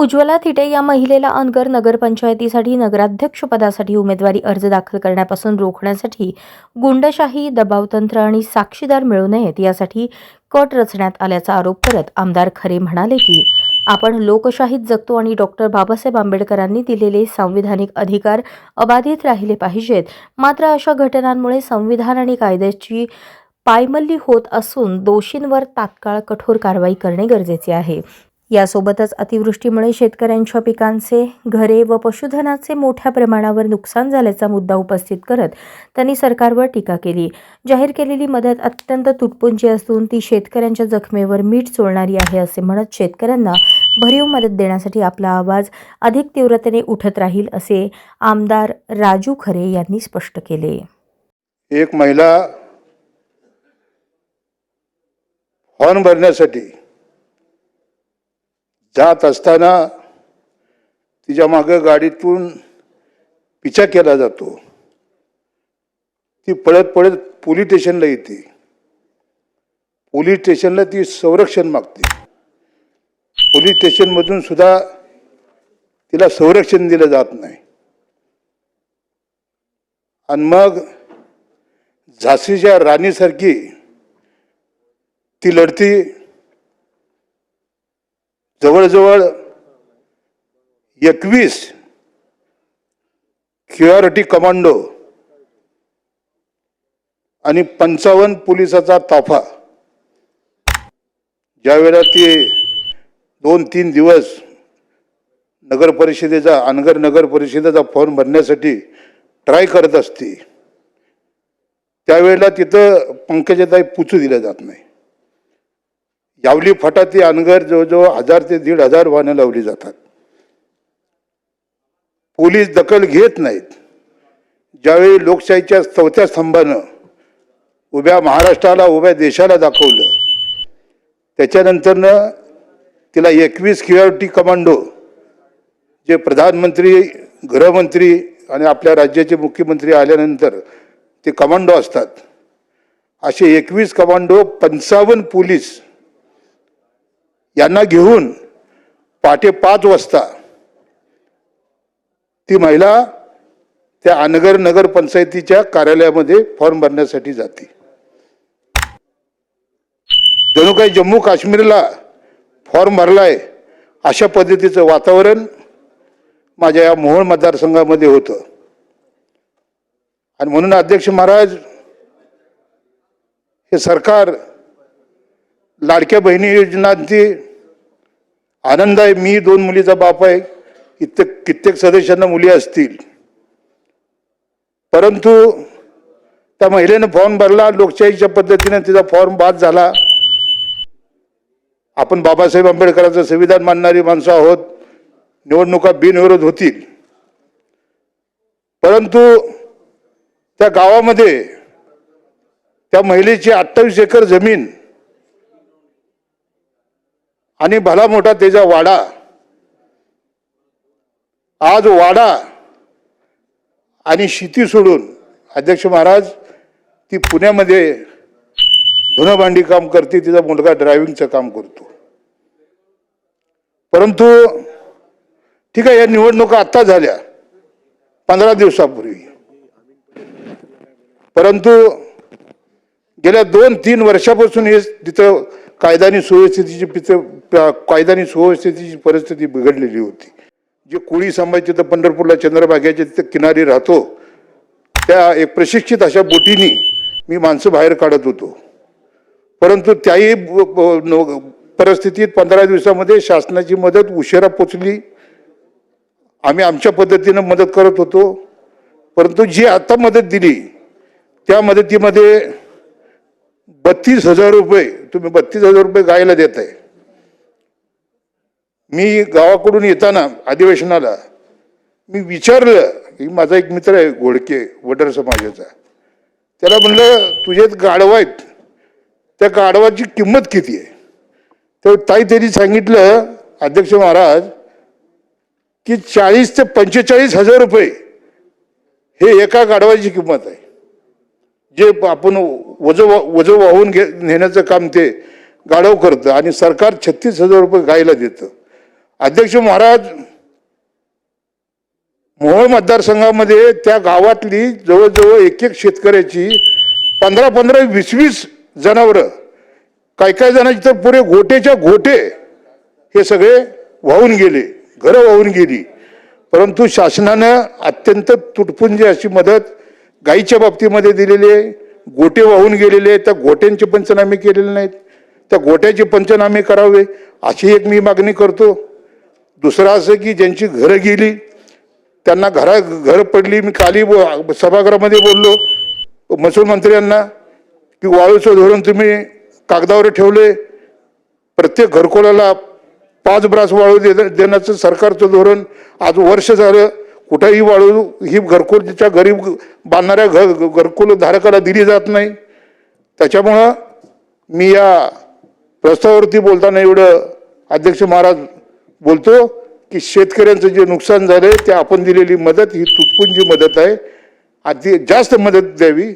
उज्ज्वला थिटे या महिलेला अनगर नगरपंचायतीसाठी नगराध्यक्षपदासाठी उमेदवारी अर्ज दाखल करण्यापासून रोखण्यासाठी गुंडशाही दबावतंत्र आणि साक्षीदार मिळू नयेत यासाठी कट रचण्यात आल्याचा आरोप करत आमदार खरे म्हणाले की आपण लोकशाहीत जगतो आणि डॉक्टर बाबासाहेब आंबेडकरांनी दिलेले संविधानिक अधिकार अबाधित राहिले पाहिजेत. मात्र अशा घटनांमुळे संविधान आणि कायद्याची पायमल्ली होत असून दोषींवर तात्काळ कठोर कारवाई करणे गरजेचे आहे. यासोबतच अतिवृष्टीमुळे शेतकऱ्यांच्या पिकांचे घरे व पशुधनाचे मोठ्या प्रमाणावर नुकसान झाल्याचा मुद्दा उपस्थित करत त्यांनी सरकारवर टीका केली. जाहीर केलेली मदत अत्यंत तुटपुंजी असून ती शेतकऱ्यांच्या जखमेवर मीठ चोळणारी आहे असे म्हणत शेतकऱ्यांना भरीव मदत देण्यासाठी आपला आवाज अधिक तीव्रतेने उठत राहील असे आमदार राजू खरे यांनी स्पष्ट केले. एक महिला फॉर्म भरण्यासाठी जात असताना तिच्या मागं गाडीतून पिछा केला जातो. ती पळत पळत पोलीस स्टेशनला येते. पोलीस स्टेशनला ती संरक्षण मागते. पोलीस स्टेशनमधून सुद्धा तिला संरक्षण दिलं जात नाही. आणि मग झाशीच्या राणीसारखी ती लढती जवळजवळ एकवीस क्युआरिटी कमांडो आणि पंचावन्न पोलिसाचा ताफा. ज्यावेळेला ती दोन तीन दिवस नगर परिषदेचा अनगर नगर परिषदेचा फॉर्म भरण्यासाठी ट्राय करत असते त्यावेळेला तिथं पंकजाताई पुचू दिल्या जात नाही. यावली फटाती अनगर जवळजवळ हजार ते दीड हजार वाहनं लावली जातात. पोलीस दखल घेत नाहीत. ज्यावेळी लोकशाहीच्या चौथ्या स्तंभानं उभ्या महाराष्ट्राला उभ्या देशाला दाखवलं त्याच्यानंतरनं तिला एकवीस क्युआरटी कमांडो जे प्रधानमंत्री गृहमंत्री आणि आपल्या राज्याचे मुख्यमंत्री आल्यानंतर ते कमांडो असतात. असे एकवीस कमांडो पंचावन्न पोलीस यांना घेऊन पहाटे पाच वाजता ती महिला त्या अनगर नगर पंचायतीच्या कार्यालयामध्ये फॉर्म भरण्यासाठी जाते. जणू काही जम्मू काश्मीरला फॉर्म भरलाय अशा पद्धतीचं वातावरण माझ्या या मोहोळ मतदारसंघामध्ये होतं. आणि म्हणून अध्यक्ष महाराज हे सरकार लाडक्या बहिणी योजनांची आनंद आहे मी दोन मुलीचा बाप आहे कित्येक कित्येक सदस्यांना मुली असतील. परंतु त्या महिलेनं फॉर्म भरला लोकशाहीच्या पद्धतीने तिचा फॉर्म बाद झाला. आपण बाबासाहेब आंबेडकरांचं संविधान मानणारी माणसं आहोत निवडणुका बिनविरोध होतील. परंतु त्या गावामध्ये त्या महिलेची अठ्ठावीस एकर जमीन आणि भला मोठा त्याचा वाडा. आज वाडा आणि शेती सोडून अध्यक्ष महाराज ती पुण्यामध्ये धुनभांडी काम करते तिचा मुलगा ड्रायव्हिंगचं काम करतो. परंतु ठीक आहे या निवडणुका आत्ता झाल्या पंधरा दिवसापूर्वी. परंतु गेल्या दोन तीन वर्षापासून हे तिथं कायदानी आणि सुव्यवस्थेची कायदानी सुव्यवस्थितीची सुव्यवस्थेची परिस्थिती बिघडलेली होती जे कोळी समाज तर पंढरपूरला चंद्रभाग्याच्या तिथं किनारी राहतो त्या एक प्रशिक्षित अशा बोटीनी मी माणसं बाहेर काढत होतो. परंतु त्याही परिस्थितीत पंधरा दिवसामध्ये शासनाची मदत उशिरा पोचली. आम्ही आमच्या पद्धतीनं मदत करत होतो. परंतु जी आता मदत दिली त्या मदतीमध्ये बत्तीस हजार रुपये तुम्ही बत्तीस हजार रुपये गायला देत आहे मी गावाकडून येताना अधिवेशनाला मी विचारलं की माझा एक मित्र आहे घोडके वडर समाजाचा. त्याला म्हणलं तुझे गाढव आहेत. त्या गाढवाची किंमत किती आहे? तर ताई त्यांनी सांगितलं अध्यक्ष महाराज की चाळीस ते पंचेचाळीस हजार रुपये हे एका गाढवाची किंमत आहे. जे आपण वज वज वाहून घे नेण्याचं काम ते गाढव करतं आणि सरकार छत्तीस हजार रुपये गायला देतं. अध्यक्ष महाराज मोहोळ मतदारसंघामध्ये त्या गावातली जवळजवळ एक एक शेतकऱ्याची पंधरा पंधरा वीस वीस जनावरं काही काही जणांची तर पुरे गोटेच्या गोटे हे सगळे वाहून गेले घरं वाहून गेली. परंतु शासनानं अत्यंत तुटपुंजी अशी मदत गाईच्या बाबतीमध्ये दिलेली आहे. गोटे वाहून गेलेले आहेत. त्या गोट्यांचे पंचनामे केलेले नाहीत. त्या गोट्याचे पंचनामे करावे अशी एक मी मागणी करतो. दुसरं असं की ज्यांची घरं गेली त्यांना घरा घर पडली. मी काली बो- सभागृहामध्ये बोललो. महसूल मंत्र्यांना की वाळूचं धोरण तुम्ही कागदावर ठेवले. प्रत्येक घरकुलाला पाच ब्रास वाळू दे देण्याचं सरकारचं धोरण आज वर्ष झालं. कुठंही वाळू ही घरकुलच्या गरीब बांधणाऱ्या घर घरकुल धारकाला दिली जात नाही. त्याच्यामुळं मी या प्रस्तावावरती बोलताना एवढं अध्यक्ष महाराज बोलतो की शेतकऱ्यांचं जे नुकसान झालं आहे ते आपण दिलेली मदत ही तुटपुंजी मदत आहे. आणि जास्त मदत द्यावी.